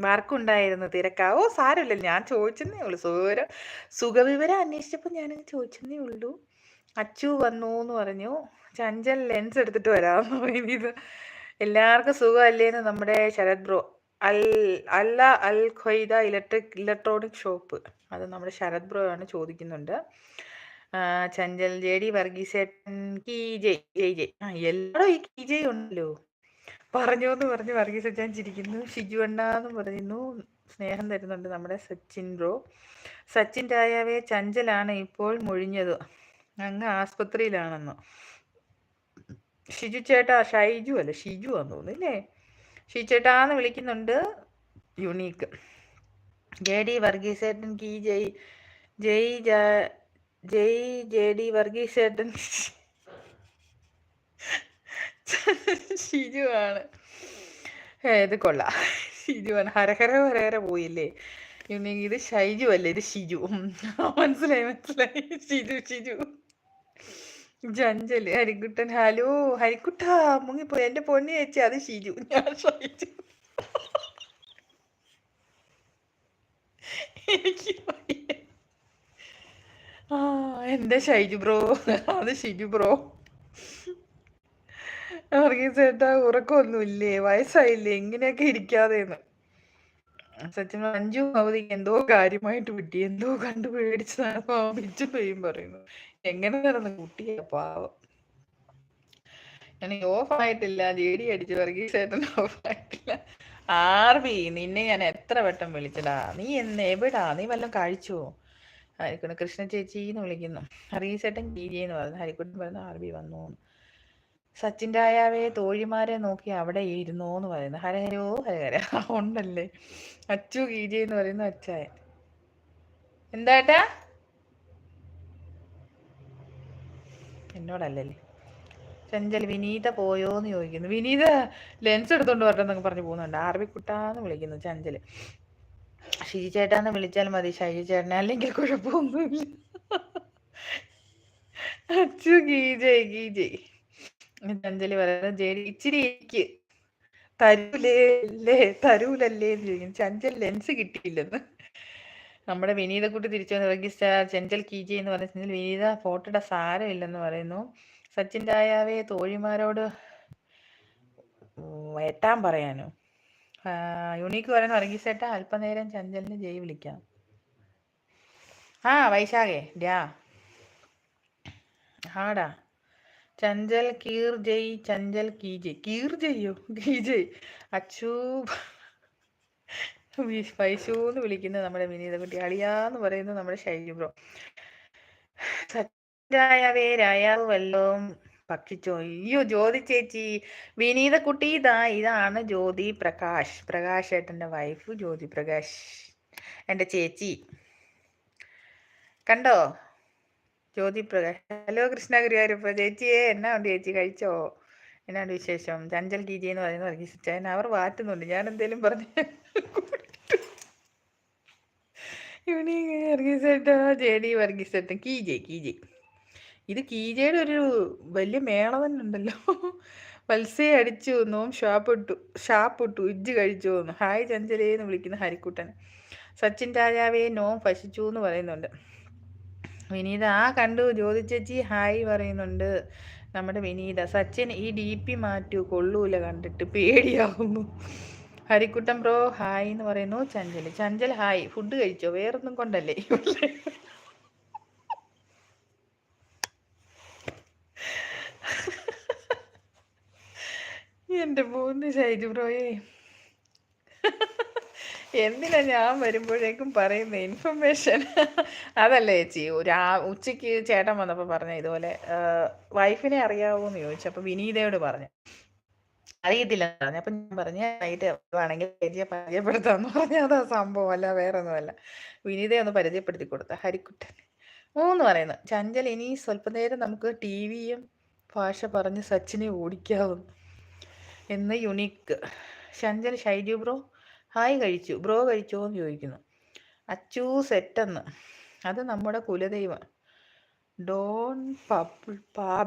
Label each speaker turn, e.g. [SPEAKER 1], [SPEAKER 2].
[SPEAKER 1] വർക്കുണ്ടായിരുന്നു ഓ സാരമില്ല. ഞാൻ ചോദിച്ചെന്നേ ഉള്ളൂ. സുഖ സുഖവിവരം അന്വേഷിച്ചപ്പോൾ ഞാൻ ചോദിച്ചെന്നേ ഉള്ളൂ. അച്ചു വന്നു എന്ന് പറഞ്ഞു. ചഞ്ചൽ ലെൻസ് എടുത്തിട്ട് വരാമെന്ന് പറയുന്നത് എല്ലാവർക്കും സുഖമല്ലേന്ന് നമ്മുടെ ശരത് ബ്രോ. അൽ അല്ല Al Khaida electric electronic shop. അത് നമ്മുടെ ശരത് ബ്രോ ആണ് ചോദിക്കുന്നുണ്ട്. ചഞ്ചൽ ജെ ഡി വർഗീസേട്ടൻ കീ ജെ ജെ ജയ്. ആ എല്ലാവരും ഈ കീ ജയ് ഉണ്ടല്ലോ. പറഞ്ഞു എന്ന് പറഞ്ഞു വർഗീസ് അച്ഛൻ ചിരിക്കുന്നു. ഷിജു അണ്ണാന്ന് പറയുന്നു. സ്നേഹം തരുന്നുണ്ട് നമ്മുടെ സച്ചിൻ ബ്രോ. സച്ചിൻ രായാവെ ചഞ്ചലാണ് ഇപ്പോൾ മുഴിഞ്ഞത്. അങ്ങ് ആസ്പത്രിയിലാണെന്ന്. ഷിജു ചേട്ടാ ഷൈജു അല്ല? ഷിജു ആന്ന് തോന്നുന്നു അല്ലേ ഷിജു ചേട്ടാന്ന് വിളിക്കുന്നുണ്ട് യുണീക്ക്. ജെ ഡി വർഗീസേട്ടൻ കീ ജയ് ജയ് ജയ് ജെ ഡി വർഗീസേട്ടൻ ഷിജുവാണ് ഇത് കൊള്ളാം. ഷിജുവാണ് ഹരഹര ഹരഹര പോയില്ലേ? ഇത് ഷൈജു അല്ലേ? ഇത് ഷിജു. മനസ്സിലായി മനസ്സിലായി. ഷിജു ഷിജു. ജഞ്ചൽ ഹരിക്കുട്ടൻ ഹലോ ഹരിക്കുട്ട മുങ്ങിപ്പോ എന്റെ പൊന്നി ചേച്ചി അത് ഷിജു. ഞാൻ ഷൈജു. എനിക്ക് ആ എന്റെ ഷൈജു ബ്രോ? അത് ഷിജു ബ്രോ. ചേട്ടാ ഉറക്കമൊന്നുമില്ലേ വയസ്സായില്ലേ? ഇങ്ങനെയൊക്കെ ഇരിക്കാതെന്ന്. സത്യം അഞ്ചു അവധി എന്തോ കാര്യമായിട്ട് വിട്ടി. എന്തോ കണ്ടു പേടിച്ചതാണ്. പിച്ചു പെയ്യും പറയുന്നു എങ്ങനെ നടന്ന്? കുട്ടിയെ പാവം. ഞാൻ ഓഫ് ആയിട്ടില്ല ജെ അടിച്ച് അടിച്ചു വർഗീസേട്ടൻ ഓഫ് ആയിട്ടില്ല ആർബി നിന്നെ ഞാൻ എത്ര വട്ടം വിളിച്ചടാ? നീ എന്ന് എവിടാ? നീ വല്ലതും കഴിച്ചോ? ഹരിക്കുട്ടൻ കൃഷ്ണ ചേച്ചി എന്ന് വിളിക്കുന്നു. ഹരീസേട്ടൻ കീരി എന്ന് പറഞ്ഞു. ഹരിക്കുട്ടൻ പറഞ്ഞു ആർബി വന്നു സച്ചിന്റെ ആയാവേ തോഴിമാരെ നോക്കി അവിടെ ഇരുന്നോ എന്ന് പറയുന്നു ഹരഹരോ ഹരഹര ഉണ്ടല്ലേ അച്ചു കീജി എന്ന് പറയുന്നു അച്ചായ എന്താട്ടാ എന്നോടല്ലല്ലേ. ചഞ്ചൽ വിനീത പോയോ എന്ന് ചോദിക്കുന്നു. വിനീത ലെൻസ് എടുത്തോണ്ട് വരട്ടെന്നൊക്കെ പറഞ്ഞു പോകുന്നുണ്ട്. ആർവിക്കുട്ടാന്ന് വിളിക്കുന്നു ചഞ്ചൽ ഷിജി ചേട്ടാന്ന് വിളിച്ചാൽ മതി. ഷൈജി ചേട്ടനെ. അല്ലെങ്കിൽ കുഴപ്പമൊന്നുമില്ല. അച്ചു ഗീജയ് ഗീജയ് അഞ്ജലി പറയുന്നത്? ജെ ഇച്ചിരി എനിക്ക് തരൂലേ തരൂലല്ലേ എന്ന് ചഞ്ചൽ ലെൻസ് കിട്ടിയില്ലെന്ന്. നമ്മുടെ വിനീതക്കുട്ടി തിരിച്ചു വന്ന് റെഗിസ്റ്റർ ചെഞ്ചൽ കീജി എന്ന് പറഞ്ഞ ചെഞ്ചൽ വിനീത ഫോട്ടോയുടെ സാരമില്ലെന്ന് പറയുന്നു. സച്ചിൻ രായാവെ തോഴിമാരോട് എത്താൻ പറയാനോ? യുണീക്ക് പറയുന്നു ഇറങ്ങിച്ചേട്ട അല്പനേരം ചഞ്ചലിന് ജയ് വിളിക്കാം. ആ വൈശാഖേ ഡ്യാ. ഹാടാ ചഞ്ചൽ കീർ ജയ് ചഞ്ചൽ കീ ജയ്. കീർ ജയ്യോ? കീജയ് അച്ചു പൈസു എന്ന് വിളിക്കുന്നത് നമ്മുടെ വിനീതകുട്ടി അളിയാന്ന് പറയുന്നത് നമ്മുടെ ഷൈജു ബ്രോ. സത്യായവേ രായാവ് അയ്യോ ജ്യോതി ചേച്ചി. വിനീതക്കുട്ടി ഇതാ ഇതാണ് ജ്യോതി പ്രകാശ്. പ്രകാശ് ഏട്ടന്റെ വൈഫ് ജ്യോതി പ്രകാശ്. എന്റെ ചേച്ചി. കണ്ടോ? ജ്യോതി പ്രകാശ് ഹലോ കൃഷ്ണഗുരുവായൂരപ്പ ചേച്ചിയെ എന്നാ ഉണ്ട് ചേച്ചി കഴിച്ചോ? എന്നാണ് വിശേഷം? ചഞ്ചൽ ഗീജി എന്ന് പറയുന്ന വർഗീസിച്ചായൻ അവർ വാറ്റുന്നുണ്ട്. ഞാൻ എന്തേലും പറഞ്ഞു ഈവനിങ് വർഗീസേട്ടാ ജെ ഡി വർഗീസേട്ടൻ കീജെ കീജെ ഇത് കീജയുടെ ഒരു വലിയ മേള തന്നെ ഉണ്ടല്ലോ. വത്സയെ അടിച്ചു നോം ഷാപ്പിട്ടു ഷാപ്പിട്ടു ഇജ്ജ് കഴിച്ചു വന്നു. ഹായ് ചഞ്ചലേ എന്ന് വിളിക്കുന്ന ഹരിക്കുട്ടൻ. സച്ചിൻ രാജാവേ നോം ഫശിച്ചു എന്ന് പറയുന്നുണ്ട്. വിനീത ആ കണ്ടു ജ്യോതി ചേച്ചി ഹായ് പറയുന്നുണ്ട്. നമ്മുടെ വിനീത സച്ചിൻ ഈ ഡി പി മാറ്റൂ കൊള്ളൂല കണ്ടിട്ട് പേടിയാവുന്നു. ഹരിക്കുട്ടം ബ്രോ ഹായ് എന്ന് പറയുന്നു. ചഞ്ചൽ ചഞ്ചൽ ഹായ്. ഫുഡ് കഴിച്ചോ? വേറൊന്നും കൊണ്ടല്ലേ? എന്റെ മൂന്ന് ശൈജു ബ്രോയേ. എന്തിനാ ഞാൻ വരുമ്പോഴേക്കും പറയുന്ന ഇൻഫർമേഷൻ അതല്ലേ ചേച്ചി ഒരു ആ ഉച്ചയ്ക്ക് ചേട്ടൻ വന്നപ്പോൾ പറഞ്ഞ ഇതുപോലെ വൈഫിനെ അറിയാവോ എന്ന് ചോദിച്ചു. അപ്പോൾ വിനീതയോട് പറഞ്ഞു. അറിയത്തില്ല പറഞ്ഞു. അപ്പം ഞാൻ പറഞ്ഞു നൈറ്റ് വേണമെങ്കിൽ ചേച്ചിയെ പരിചയപ്പെടുത്താന്ന് പറഞ്ഞ. അതാ സംഭവം. അല്ല വേറെ ഒന്നുമല്ല വിനീതയെ ഒന്ന് പരിചയപ്പെടുത്തി കൊടുത്ത. ഹരിക്കുട്ടൻ മൂന്ന് പറയുന്നു. ചഞ്ചൽ ഇനി സ്വല്പനേരം നമുക്ക് ടി വിയും ഭാഷ പറഞ്ഞ് സച്ചിനെ ഓടിക്കാവും. എന്ന് unique Chanchal Shaiju bro hi കഴിച്ചു ബ്രോ കഴിച്ചോ എന്ന് ചോദിക്കുന്നു. അച്ചു സെറ്റെന്ന്. അത് നമ്മുടെ കുലദൈവം. Don pub PAB